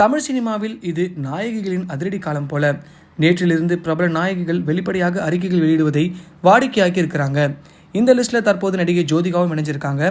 தமிழ் சினிமாவில் இது நாயகிகளின் அதிரடி காலம் போல. நேற்றிலிருந்து பிரபல நாயகிகள் வெளிப்படையாக அறிக்கைகள் வெளியிடுவதை வாடிக்கையாக்கி இருக்கிறாங்க இந்த லிஸ்ட்ல தற்போது நடிகை ஜோதிகாவும் இணைஞ்சிருக்காங்க.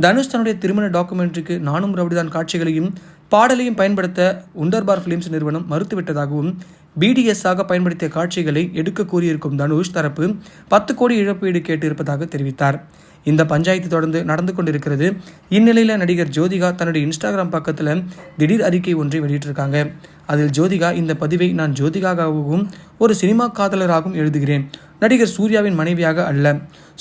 தனுஷ் தன்னுடைய திருமண டாக்குமெண்ட்ரிக்கு நானும் ரவுடிதான் காட்சிகளையும் பாடலையும் பயன்படுத்த உண்டர்பார் ஃபிலிம்ஸ் நிறுவனம் மறுத்துவிட்டதாகவும் பிடிஎஸ் ஆக பயன்படுத்திய காட்சிகளை எடுக்க கூறியிருக்கும் தனுஷ் தரப்பு பத்து கோடி இழப்பீடு கேட்டிருப்பதாக தெரிவித்தார். இந்த பஞ்சாயத்து தொடர்ந்து நடந்து கொண்டிருக்கிறது. இந்நிலையில் நடிகர் ஜோதிகா தன்னுடைய இன்ஸ்டாகிராம் பக்கத்தில் திடீர் அறிக்கை ஒன்றை வெளியிட்டிருக்காங்க. அதில் ஜோதிகா இந்த பதிவை நான் ஜோதிகாவாகவும் ஒரு சினிமா காதலராகவும் எழுதுகிறேன். நடிகர் சூர்யாவின் மனைவியாக அல்ல.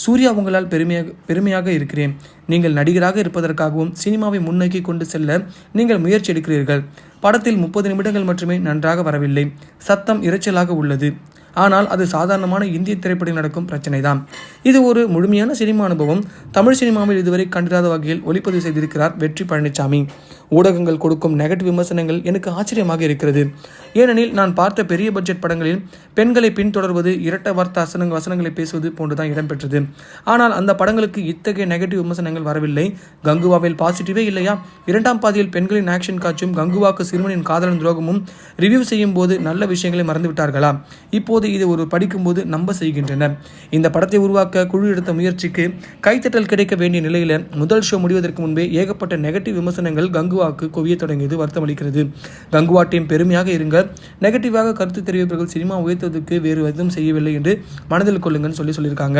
சூர்யா உங்களால் பெருமையாக பெருமையாக இருக்கிறேன். நீங்கள் நடிகராக இருப்பதற்காகவும் சினிமாவை முன்னோக்கி கொண்டு செல்ல நீங்கள் முயற்சி எடுக்கிறீர்கள். படத்தில் முப்பது நிமிடங்கள் மட்டுமே நன்றாக வரவில்லை. சத்தம் இரைச்சலாக உள்ளது. ஆனால் அது சாதாரணமான இந்திய திரைப்படம் நடக்கும் பிரச்சனை தான் இது ஒரு முழுமையான சினிமா அனுபவம். தமிழ் சினிமாவில் இதுவரை கண்டிராத வகையில் ஒளிப்பதிவு செய்திருக்கிறார் வெற்றி பழனிசாமி ஊடகங்கள் கொடுக்கும் நெகட்டிவ் விமர்சனங்கள் எனக்கு ஆச்சரியமாக இருக்கிறது. ஏனெனில் நான் பார்த்த பெரிய பட்ஜெட் படங்களில் பெண்களை பின்தொடர்வது இரட்ட வார்த்தை வசனங்கள் வசனங்களை பேசுவது போன்றுதான் இடம்பெற்றது. ஆனால் அந்த படங்களுக்கு இத்தகைய நெகட்டிவ் விமர்சனங்கள் வரவில்லை. கங்குவாவில் பாசிட்டிவே இல்லையா? இரண்டாம் பாதியில் பெண்களின் ஆக்ஷன் காட்சியும் கங்குவாக்கு சிறுவனின் காதலன் துரோகமும் ரிவ்யூ செய்யும் போது நல்ல விஷயங்களை மறந்துவிட்டார்களா? இப்போது இது ஒரு படிக்கும்போது நம்ப செய்கின்றனர் இந்த படத்தை உருவாக்க குழு எடுத்த முயற்சிக்கு கைத்தட்டல் கிடைக்க வேண்டிய நிலையில் முதல் ஷோ முடிவதற்கு முன்பே ஏகப்பட்ட நெகட்டிவ் விமர்சனங்கள் கங்குவாக்கு குவிய தொடங்கியது வருத்தமளிக்கிறது. கங்குவா டீம் பெருமையாக இருங்க நெகட்டிவாக கருத்து தெரிவிப்பவர்கள் சினிமா உயர்த்துவதற்கு வேறு எதுவும் செய்யவில்லை என்று மனதில் கொள்ளுங்கன்னு சொல்லி சொல்லியிருக்காங்க.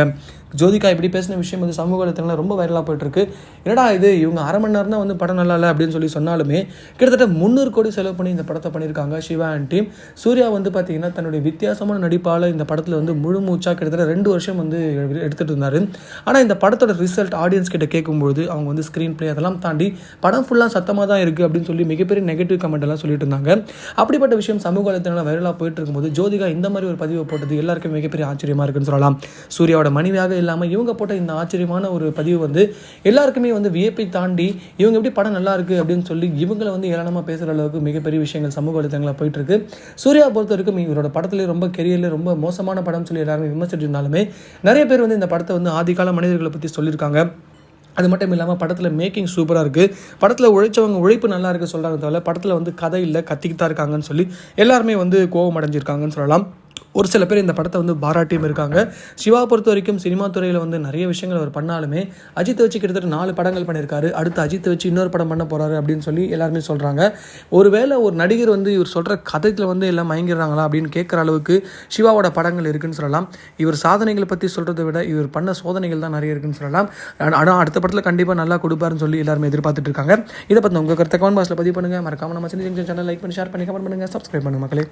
ஜோதிகா இப்படி பேசின விஷயம் வந்து சமூக வலைத்தளங்களில் ரொம்ப வைரலாக போயிட்டுருக்கு. என்னடா இது? இவங்க அரை மணி நேரம் தான் வந்து படம் நல்லா இல்லை அப்படின்னு சொல்லி சொன்னாலுமே கிட்டத்தட்ட முந்நூறு கோடி செலவு பண்ணி இந்த படத்தை பண்ணியிருக்காங்க சிவா அண்ட் டீம் சூர்யா வந்து பார்த்தீங்கன்னா தன்னுடைய வித்தியாசமான நடிப்பால் இந்த படத்தில் வந்து முழு மூச்சாக கிட்டத்தட்ட ரெண்டு வருஷம் வந்து எடுத்துகிட்டு இருந்தார். ஆனால் இந்த படத்தோட ரிசல்ட் ஆடியன்ஸ் கிட்ட கேட்கும்போது அவங்க வந்து ஸ்க்ரீன் ப்ளே அதெல்லாம் தாண்டி படம் ஃபுல்லாக சத்தமாக தான் இருக்குது அப்படின்னு சொல்லி மிகப்பெரிய நெகட்டிவ் கமெண்ட் எல்லாம் சொல்லிட்டு இருந்தாங்க. அப்படிப்பட்ட விஷயம் சமூக வலைத்தளம் வைரலாக போயிட்டு இருக்கும்போது ஜோதிகா இந்த மாதிரி ஒரு பதிவை போட்டது எல்லாருக்கும் மிகப்பெரிய ஆச்சரியமாக இருக்குன்னு சொல்லலாம். சூர்யாவோட மனைவியாக இல்லாமல் இவங்க போட்ட இந்த ஆச்சரியமான ஒரு பதிவு வந்து எல்லாருக்குமே வந்து வியப்பை தாண்டி இவங்க எப்படி படம் நல்லா இருக்கு அப்படின்னு சொல்லி இவங்களை வந்து ஏராளமாக பேசுகிற அளவுக்கு மிகப்பெரிய விஷயங்கள் சமூக வலைத்தளங்களில் போயிட்டு இருக்கு சூர்யா பொறுத்த வரைக்கும் இவரோட படத்துல ரொம்ப கெரியரில் ரொம்ப மோசமான படம் சொல்லி எல்லாருமே விமர்சிச்சிருந்தாலுமே நிறைய பேர் வந்து இந்த படத்தை வந்து ஆதிகால மனிதர்களை பற்றி சொல்லியிருக்காங்க. அது மட்டும் இல்லாமல் படத்தில் மேக்கிங் சூப்பராக இருக்குது படத்தில் உழைச்சவங்க உழைப்பு நல்லா இருக்குது சொல்கிறாங்க தவிர படத்தில் வந்து கதை இல்லை கத்திக்கிட்டு தான் இருக்காங்கன்னு சொல்லி எல்லாருமே வந்து கோவம் அடைஞ்சிருக்காங்கன்னு சொல்லலாம். ஒரு சில பேர் இந்த படத்தை வந்து பாராட்டியும் இருக்காங்க. சிவா பொறுத்த வரைக்கும் சினிமா துறையில் வந்து நிறைய விஷயங்கள் அவர் பண்ணாலுமே அஜித்தை வச்சு கிட்டத்தட்ட நாலு படங்கள் பண்ணியிருக்காரு. அடுத்து அஜித்தை வச்சு இன்னொரு படம் பண்ண போகிறாரு அப்படின்னு சொல்லி எல்லாருமே சொல்கிறாங்க ஒருவேளை ஒரு நடிகர் வந்து இவர் சொல்கிற கதையில் வந்து எல்லாம் மயங்கிடுறாங்களா அப்படின்னு கேட்குற அளவுக்கு சிவாவோட படங்கள் இருக்குன்னு சொல்லலாம். இவர் சாதனைகளை பற்றி சொல்கிறத விட இவர் பண்ண சோதனைகள் தான் நிறைய இருக்குன்னு சொல்லலாம். ஆனால் அடுத்த படத்தில் கண்டிப்பாக நல்லா கொடுப்பாருன்னு சொல்லி எல்லாருமே எதிர்பார்த்துட்டு இருக்காங்க. இதை பற்றி உங்கள் கருத்தை கமெண்ட் பாக்ஸில் பதிவு பண்ணுங்கள் மறக்காமல் நம்ம சின்ன சேனல் லைக் பண்ணி ஷேர் பண்ணி கமெண்ட் பண்ணுங்கள் சப்ஸ்கிரைப் பண்ணுங்கள் மக்களே.